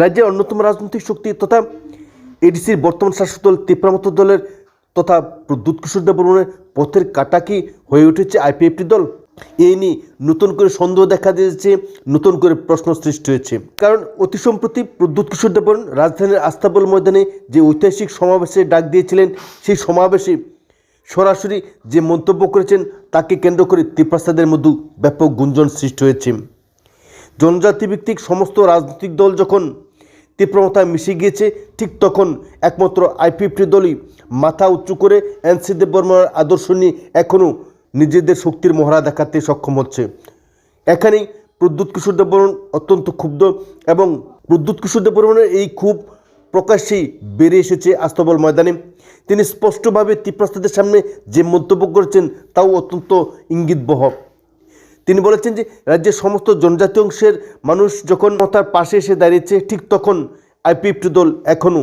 রাজ্যের অন্যতম রাজনৈতিক শক্তি তথা এডিসির বর্তমান শাসক দল তিপ্রামত দলের তথা প্রদ্যুৎ কিশোর দেববর্মনের পথের কাটাকি হয়ে উঠেছে আইপিএফটি দল। এই নিয়ে নতুন করে সন্দেহ দেখা দিয়েছে, নতুন করে প্রশ্ন সৃষ্টি হয়েছে। কারণ অতি সম্প্রতি প্রদ্যুৎ কিশোর দেববর্মন রাজধানীর আস্তাবল ময়দানে যে ঐতিহাসিক সমাবেশে ডাক দিয়েছিলেন, সেই সমাবেশে সরাসরি যে মন্তব্য করেছেন, তাকে কেন্দ্র করে ত্রিপ্রাসাদের মধ্যে ব্যাপক গুঞ্জন সৃষ্টি হয়েছে। জনজাতি ভিত্তিক সমস্ত রাজনৈতিক দল যখন তীব্রমতায় মিশে গিয়েছে, ঠিক তখন একমাত্র আইপিএফটি দলই মাথা উঁচু করে এনসি দেববর্মার আদর্শ নিয়ে এখনও নিজেদের শক্তির মহড়া দেখাতে সক্ষম হচ্ছে। এখানেই প্রদ্যুৎ কিশোর দেববর্মন অত্যন্ত ক্ষুব্ধ এবং প্রদ্যুৎ কিশোর দেববর্মনের এই ক্ষোভ প্রকাশ্যেই বেড়ে এসেছে আস্তবল ময়দানে। তিনি স্পষ্টভাবে তীব্রস্তাদের সামনে যে মন্তব্য করেছেন, তাও অত্যন্ত ইঙ্গিতবহ। তিনি বলেছেন যে রাজ্যের সমস্ত জনজাতি অংশের মানুষ যখন তার পাশে এসে দাঁড়িয়েছে, ঠিক তখন আইপিএফটি দল এখনও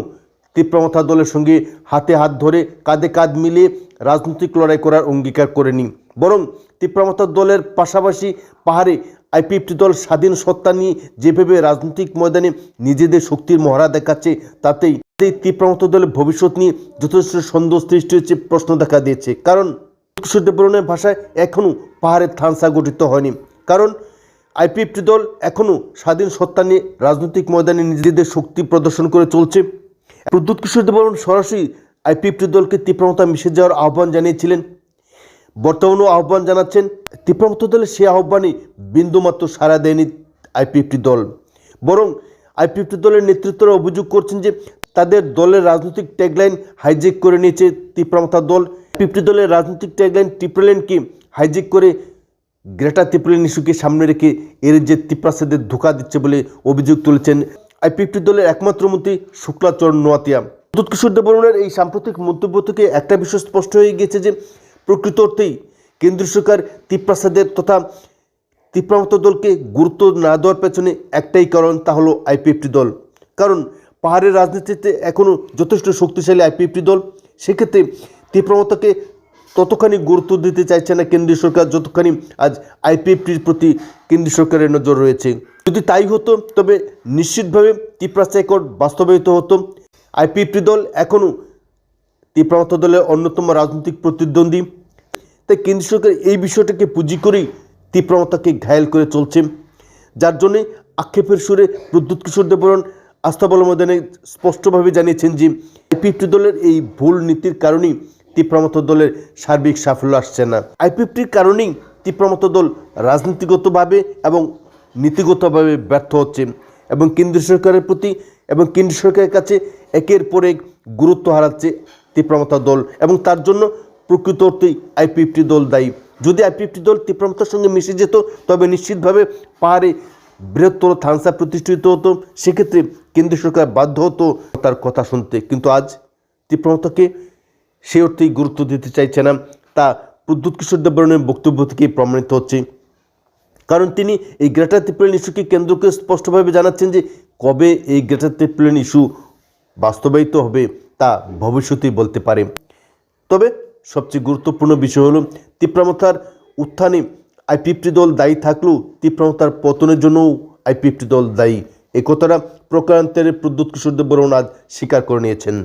তীব্রমতা দলের সঙ্গে হাতে হাত ধরে কাঁধে কাঁধ মিলিয়ে রাজনৈতিক লড়াই করার অঙ্গীকার করেনি। বরং তীব্রমতা দলের পাশাপাশি পাহাড়ে আইপিএফটি দল স্বাধীন সত্তা নিয়ে যেভাবে রাজনৈতিক ময়দানে নিজেদের শক্তির মহড়া দেখাচ্ছে, তাতেই তীব্রমত দলের ভবিষ্যৎ নিয়ে যথেষ্ট সন্দেহ সৃষ্টি হয়েছে, প্রশ্ন দেখা দিয়েছে। কারণ দেববর্মনের ভাষায় এখনও পাহাড়ের থানসা গঠিত হয়নি। কারণ আইপিএফটি দল এখনও স্বাধীন সত্তা নিয়ে রাজনৈতিক ময়দানে নিজেদের শক্তি প্রদর্শন করে চলছে। প্রদ্যুৎ কিশোর দেববর্মন সরাসরি আইপিএফটি দলকে তীব্রমতা মিশে যাওয়ার আহ্বান জানিয়েছিলেন। বর্তমানেও আহ্বান জানাচ্ছেন তীব্রমত দলের সে আহ্বানে বিন্দুমাত্র সাড়া দেয়নি আইপিএফটি দল। বরং আইপিএফটি দলের নেতৃত্বরা অভিযোগ করছেন যে তাদের দলের রাজনৈতিক ট্যাগলাইন হাইজেক করে নিয়েছে তীব্রমতা দল। আইপিএফটি দলের রাজনৈতিক ট্যাগলাইন টিপ্রেলেনকে হাইজেক করে গ্রেটার ত্রিপুলেন ইস্যুকে সামনে রেখে এর যে ত্রিপ্রাসাদের ধোকা দিচ্ছে বলে অভিযোগ তুলেছেন আইপিএফটি দলের একমাত্র মন্ত্রী শুক্লাচরণ নোয়াতিয়া। দুধ দেববর্মনের এই সাম্প্রতিক মন্তব্য থেকে একটা বিষয় স্পষ্ট হয়ে গিয়েছে যে, প্রকৃত অর্থেই কেন্দ্রীয় সরকার ত্রিপ্রাসাদের তথা তীব্রমত দলকে গুরুত্ব না দেওয়ার পেছনে একটাই কারণ তা হলো আইপিএফটি দল। কারণ পাহাড়ের রাজনীতিতে এখনও যথেষ্ট শক্তিশালী আইপিএফটি দল। সেক্ষেত্রে তীব্রমতাকে ততখানি গুরুত্ব দিতে চাইছে না কেন্দ্রীয় সরকার, যতখানি আজ আইপিএফটির প্রতি কেন্দ্রীয় সরকারের নজর রয়েছে। যদি তাই হতো, তবে নিশ্চিতভাবে ত্রিপ্রাসা একট বাস্তবায়িত হতো। আইপিএফটি দল এখনও তীব্রমত দলের অন্যতম রাজনৈতিক প্রতিদ্বন্দ্বী। তাই কেন্দ্র সরকার এই বিষয়টাকে পুঁজি করেই তীব্রমতাকে ঘায়েল করে চলছে। যার জন্যে আক্ষেপের সুরে প্রদ্যুৎ কিশোর দেবরণ আস্থাবল ময়দানে স্পষ্টভাবে জানিয়েছেন যে, আইপিএফটি দলের এই ভুল নীতির কারণেই তীব্রমত দলের সার্বিক সাফল্য আসছে না। আইপিএফটির কারণেই তীব্রমত দল রাজনীতিগতভাবে এবং নীতিগতভাবে ব্যর্থ হচ্ছে এবং কেন্দ্রীয় সরকারের প্রতি এবং কেন্দ্রীয় সরকারের কাছে একের পর এক গুরুত্ব হারাচ্ছে তীব্রমতা দল এবং তার জন্য প্রকৃত অর্থেই আইপিএফটি দল দায়ী। যদি আইপিএফটি দল তীব্রমতার সঙ্গে মিশে যেত, তবে নিশ্চিতভাবে পাহাড়ে বৃহত্তর থানসা প্রতিষ্ঠিত হতো। সেক্ষেত্রে কেন্দ্র সরকার বাধ্য হতো তার কথা শুনতে। কিন্তু আজ তীব্রমতাকে সে অর্থেই গুরুত্ব দিতে চাইছে না। তা প্রদ্যুৎ কিশোর দেববর্মনের বক্তব্য থেকেই প্রমাণিত হচ্ছে। কারণ তিনি এই গ্রেটার ত্রিপুরেন ইস্যুকে কেন্দ্র করে স্পষ্টভাবে জানাচ্ছেন যে কবে এই গ্রেটার ত্রিপুরেন ইস্যু বাস্তবায়িত হবে তা ভবিষ্যতেই বলতে পারে। তবে সবচেয়ে গুরুত্বপূর্ণ বিষয় হলো তীব্রমতার উত্থানে আইপিএফটি দল দায়ী থাকলেও তীব্রমতার পতনের জন্যও আইপিএফটি দল দায়ী। একথাটা কথাটা প্রকারান্তরে প্রদ্যুৎ কিশোর দেববর্মন আজ স্বীকার করে নিয়েছেন।